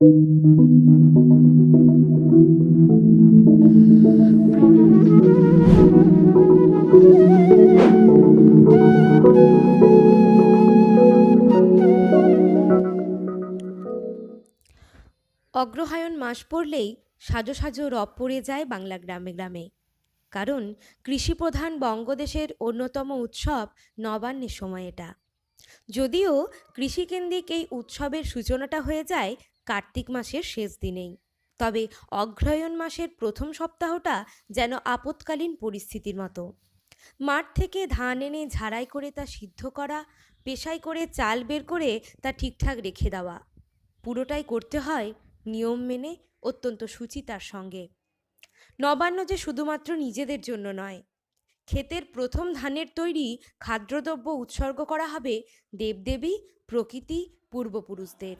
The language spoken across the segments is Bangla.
অগ্রহায়ণ মাস পড়লেই সাজো সাজো রব পড়ে যায় বাংলা গ্রামে গ্রামে। কারণ কৃষিপ্রধান বঙ্গদেশের অন্যতম উৎসব নবান্নের সময় এটা। যদিও কৃষিকেন্দ্রিক এই উৎসবের সূচনাটা হয়ে যায় কার্তিক মাসের শেষ দিনেই। তবে অগ্রহায়ণ মাসের প্রথম সপ্তাহটা যেন আপৎকালীন পরিস্থিতির মতো। মাঠ থেকে ধান এনে ঝাড়াই করে তা সিদ্ধ করা পেশাই করে চাল বের করে তা ঠিকঠাক রেখে দেওয়া। পুরোটাই করতে হয় নিয়ম মেনে অত্যন্ত সুচিতার সঙ্গে। নবান্ন যে শুধুমাত্র নিজেদের জন্য নয় ক্ষেতের প্রথম ধানের তৈরি খাদ্যদ্রব্য উৎসর্গ করা হবে দেবদেবী, প্রকৃতি, পূর্বপুরুষদের।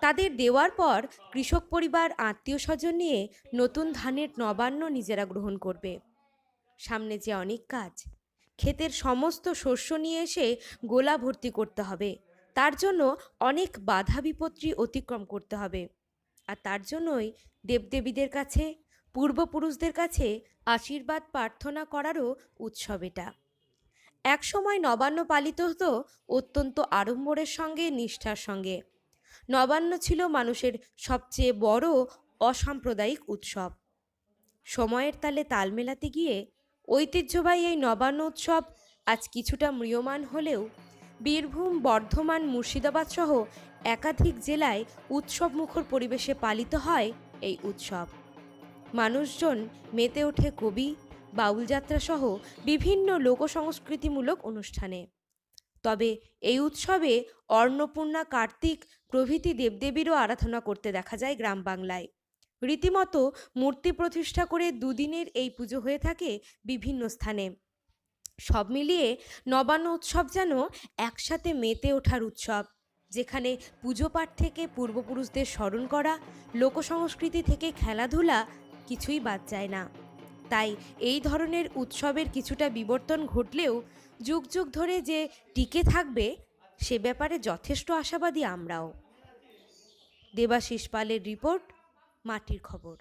তাদের দেওয়ার পর কৃষক পরিবার, আত্মীয় স্বজন নিয়ে নতুন ধানের নবান্ন নিজেরা গ্রহণ করবে। সামনে যে অনেক কাজ, ক্ষেতের সমস্ত শস্য নিয়ে এসে গোলা ভর্তি করতে হবে। তার জন্য অনেক বাধা বিপত্তি অতিক্রম করতে হবে। আর তার জন্যই দেবদেবীদের কাছে পূর্বপুরুষদের কাছে আশীর্বাদ প্রার্থনা করারও উৎসব এটা। একসময় নবান্ন পালিত হতো অত্যন্ত আড়ম্বরের সঙ্গে, নিষ্ঠার সঙ্গে। নবান্ন ছিল মানুষের সবচেয়ে বড় অসাম্প্রদায়িক উৎসব। সময়ের তালে তাল মেলাতে গিয়ে ঐতিহ্যবাহী এই নবান্ন উৎসব আজ কিছুটা ম্রিয়মান হলেও বীরভূম, বর্ধমান, মুর্শিদাবাদ সহ একাধিক জেলায় উৎসব মুখর পরিবেশে পালিত হয় এই উৎসব। মানুষজন মেতে ওঠে কবি বাউল যাত্রা সহ বিভিন্ন লোকসংস্কৃতিমূলক অনুষ্ঠানে। তবে এই উৎসবে অন্নপূর্ণা কার্তিক প্রভৃতি দেবদেবীরও আরাধনা করতে দেখা যায় গ্রাম বাংলায়। রীতিমতো মূর্তি প্রতিষ্ঠা করে দুদিনের এই পুজো হয়ে থাকে বিভিন্ন স্থানে। সব মিলিয়ে নবান্ন উৎসব যেন একসাথে মেতে ওঠার উৎসব, যেখানে পুজো পাঠ থেকে পূর্বপুরুষদের স্মরণ করা, লোকসংস্কৃতি থেকে খেলাধুলা কিছুই বাদ যায় না। তাই এই ধরনের উৎসবের কিছুটা বিবর্তন ঘটলেও যুগ যুগ ধরে যে টিকে থাকবে, সে ব্যাপারে যথেষ্ট আশাবাদী আমরাও। দেবাশিস পালের রিপোর্ট, মাটির খবর।